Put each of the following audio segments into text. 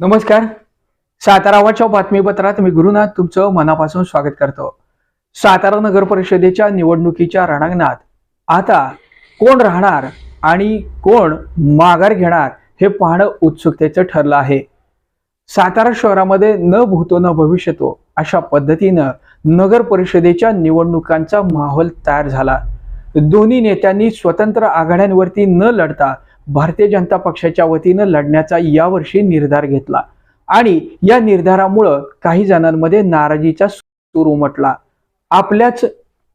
नमस्कार. सातारावाच्या बातमीपत्रात मी गुरुनाथ तुमचं मनापासून स्वागत करतो. सातारा नगर परिषदेच्या निवडणुकीच्या रणांगणात आता कोण राहणार आणि कोण माघार घेणार हे पाहणं उत्सुकतेचं ठरलं आहे. सातारा शहरामध्ये न भूतो न भविष्यतो अशा पद्धतीनं नगर परिषदेच्या निवडणुकांचा माहोल तयार झाला. दोन्ही नेत्यांनी स्वतंत्र आघाड्यांवरती न लढता भारतीय जनता पक्षाच्या वतीनं लढण्याचा यावर्षी निर्धार घेतला. आणि या निर्धारामुळं काही जणांमध्ये नाराजीचा सूर उमटला. आपल्याच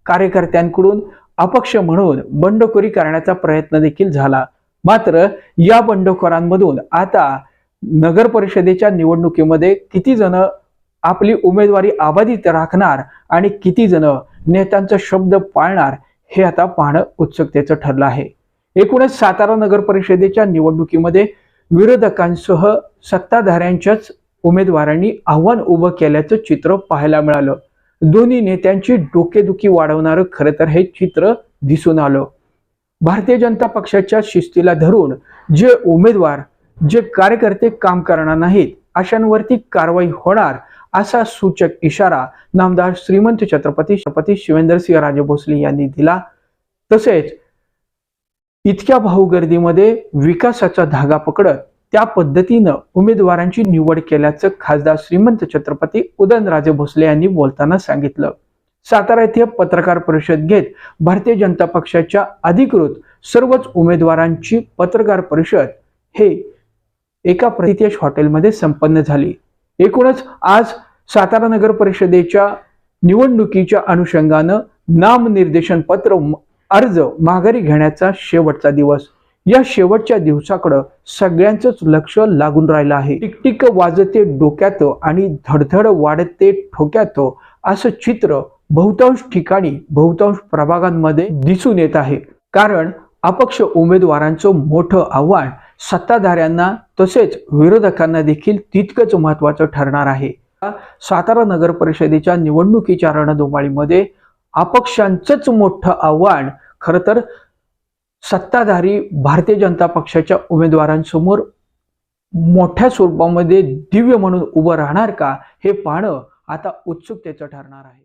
कार्यकर्त्यांकडून अपक्ष म्हणून बंडखोरी करण्याचा प्रयत्न देखील झाला. मात्र या बंडखोरांमधून आता नगर परिषदेच्या निवडणुकीमध्ये किती जण आपली उमेदवारी अबाधित राखणार आणि किती जण नेत्यांचा शब्द पाळणार हे आता पाहणं उत्सुकतेचं ठरलं आहे. एकूणच सातारा नगर परिषदेच्या निवडणुकीमध्ये विरोधकांसह सत्ताधाऱ्यांच्याच उमेदवारांनी आव्हान उभं केल्याचं चित्र पाहायला मिळालं. दोन्ही नेत्यांची डोकेदुखी वाढवणारं खरं तर हे चित्र दिसून आलं. भारतीय जनता पक्षाच्या शिस्तीला धरून जे उमेदवार जे कार्यकर्ते काम करणार नाहीत अशांवरती कारवाई होणार असा सूचक इशारा नामदार श्रीमंत छत्रपती छत्रपती शिवेंद्रसिंह राजे भोसले यांनी दिला. तसेच इतक्या भाऊगर्दीमध्ये विकासाचा धागा पकडत त्या पद्धतीनं उमेदवारांची निवड केल्याचं खासदार श्रीमंत छत्रपती उदयनराजे भोसले यांनी बोलताना सांगितलं. सातारा येथे पत्रकार परिषद घेत भारतीय जनता पक्षाच्या अधिकृत सर्वच उमेदवारांची पत्रकार परिषद हे एका प्रतितेश हॉटेलमध्ये संपन्न झाली. एकूणच आज सातारा नगर परिषदेच्या निवडणुकीच्या अनुषंगानं नामनिर्देशन पत्र अर्ज माघारी घेण्याचा शेवटचा दिवस. या शेवटच्या दिवसाकडं सगळ्यांचंच लक्ष लागून राहिलं आहे. टिकटिक वाजते डोक्यात आणि धडधड वाढते ठोक्यात असं चित्र बहुतांश ठिकाणी बहुतांश प्रभागांमध्ये दिसून येत आहे. कारण अपक्ष उमेदवारांचं मोठं आव्हान सत्ताधाऱ्यांना तसेच विरोधकांना देखील तितकंच महत्वाचं ठरणार आहे. सातारा नगर परिषदेच्या निवडणुकीच्या रणधुमाळीमध्ये अपक्षांचंच मोठं आव्हान. खरं तर सत्ताधारी भारतीय जनता पक्षाच्या उमेदवारांसमोर मोठ्या स्वरूपामध्ये दिव्य म्हणून उभं राहणार का हे पाहणं आता उत्सुकतेचं ठरणार आहे.